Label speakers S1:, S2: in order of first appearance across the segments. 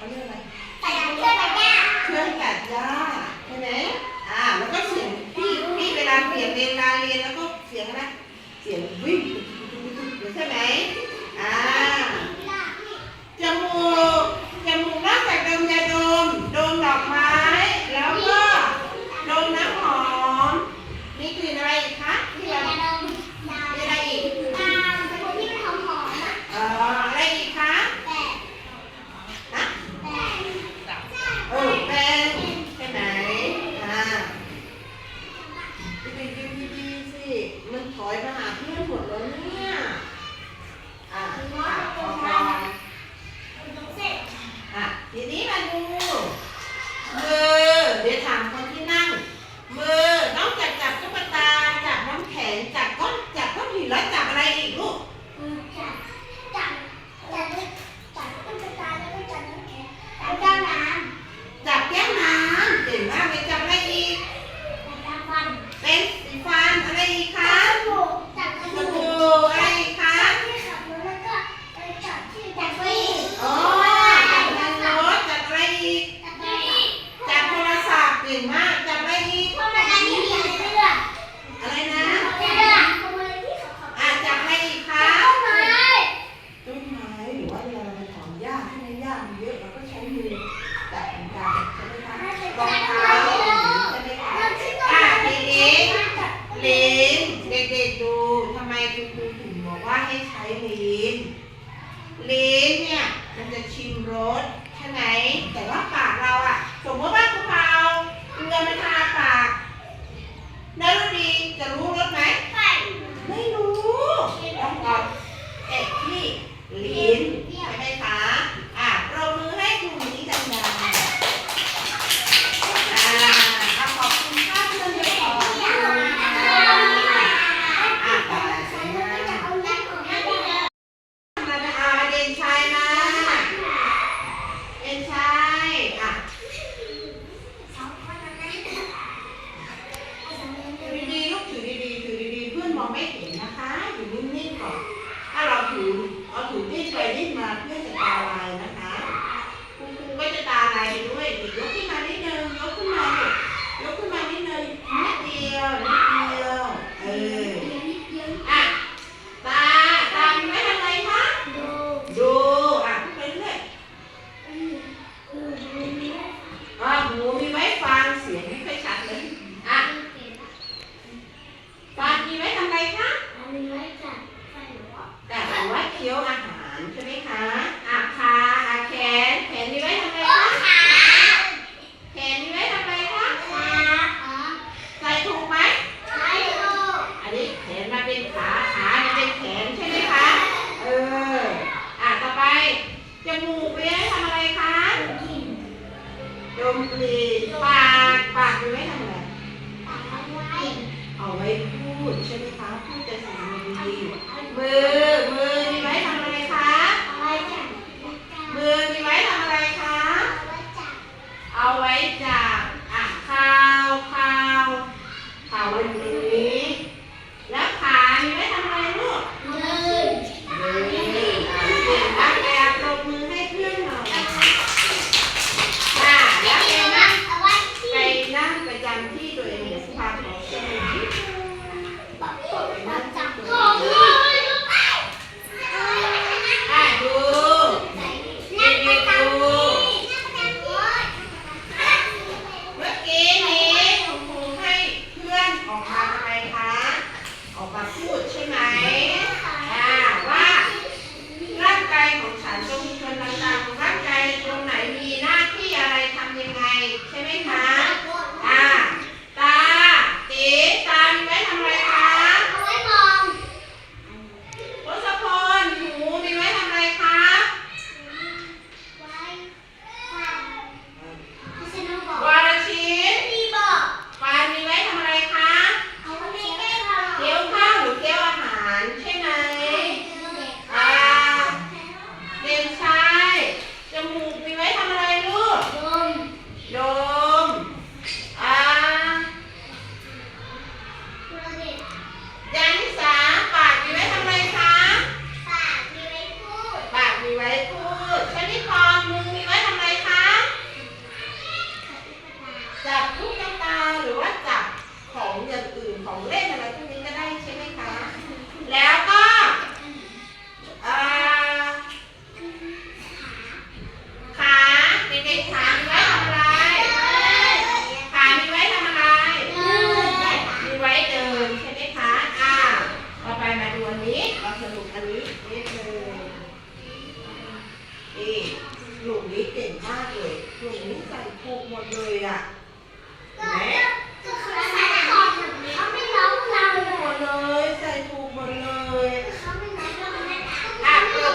S1: เขาเรียกอะไร ใส่เชือ
S2: งตั
S1: ดหญ้าเชือก
S2: ตั
S1: ดหญ้า
S2: ร
S1: อง
S2: เท้า
S1: อะเด็กๆ
S2: เล
S1: นเด็กๆดูทำไมคุณครูถึงบอกว่าให้ใช้เลน คี้ยวอาหารใช่ไหมคะอะขาอ่แขน แขนมีไว้ทำอะไรคะแขนมีไว้ทำอะไรคะใส่ถูกไหมอันนี้แขนมาเป็นขา ขาเาเป็นแขนใช่ไหมคะ เออ อะต่อไป จมูกไว้ทำอะไรคะดมกลิ่นปาก ปากมีไว้ทำอะไรปากเอาไว้พูดใช่ไหมคะ พูดแต่สื่งดีๆมือมือ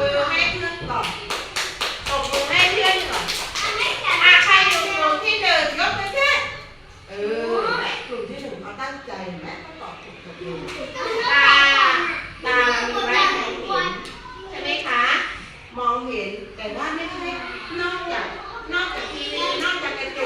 S1: มือให้เพื่อนก่อตบมืให้เพื่อนก่ออะใครองกลุ่มที่หนึ่ยกมือขึ้นเออกลุ่มที่หนึ่งเขาตั้งใจเห็นไหมาตอบถูกตบมือตาตามีแว่นมอเห็นใช่ไหมคะ มองเห็นแต่ว่าไม่ใช่นอกจากนอกจากทีวีนอกจากกระจก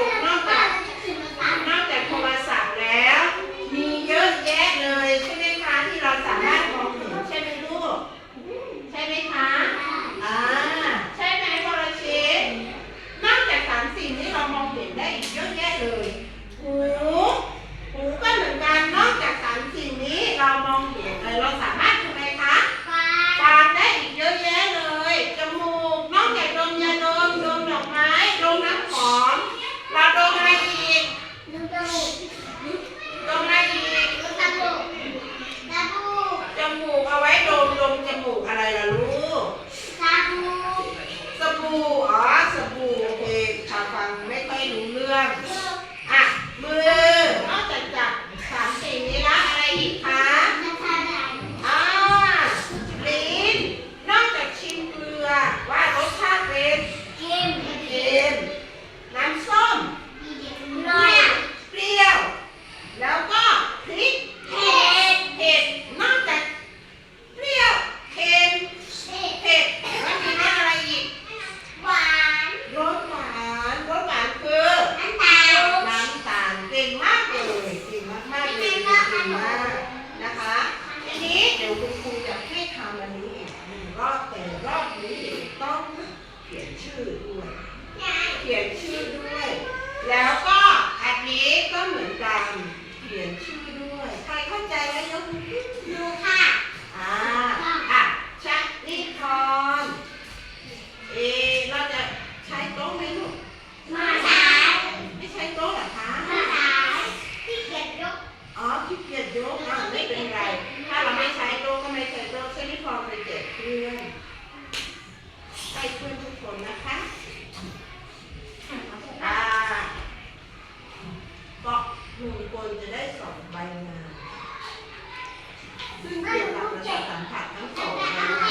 S1: เกี่ยวกับปะสัมผัสทั้งสองใน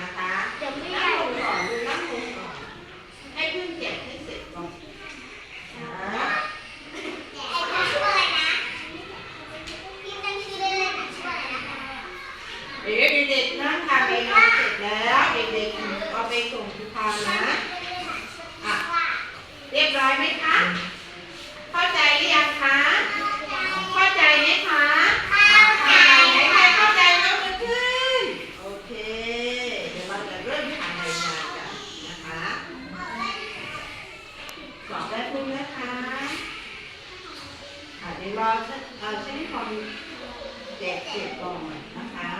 S1: นะคะนั่งลงก่อนดูนั่งลงก่อน ให้เพื่อนเจ็บให้เสร็จก่อน
S2: นะเดี๋
S1: ยวเด็กๆนั่งทานเปนอนเสร็จแล้ว เด็กๆเอาไปส่งคุณทานนะ เราจะเอาใช้คนแจกเจ็ดก่องนะคะ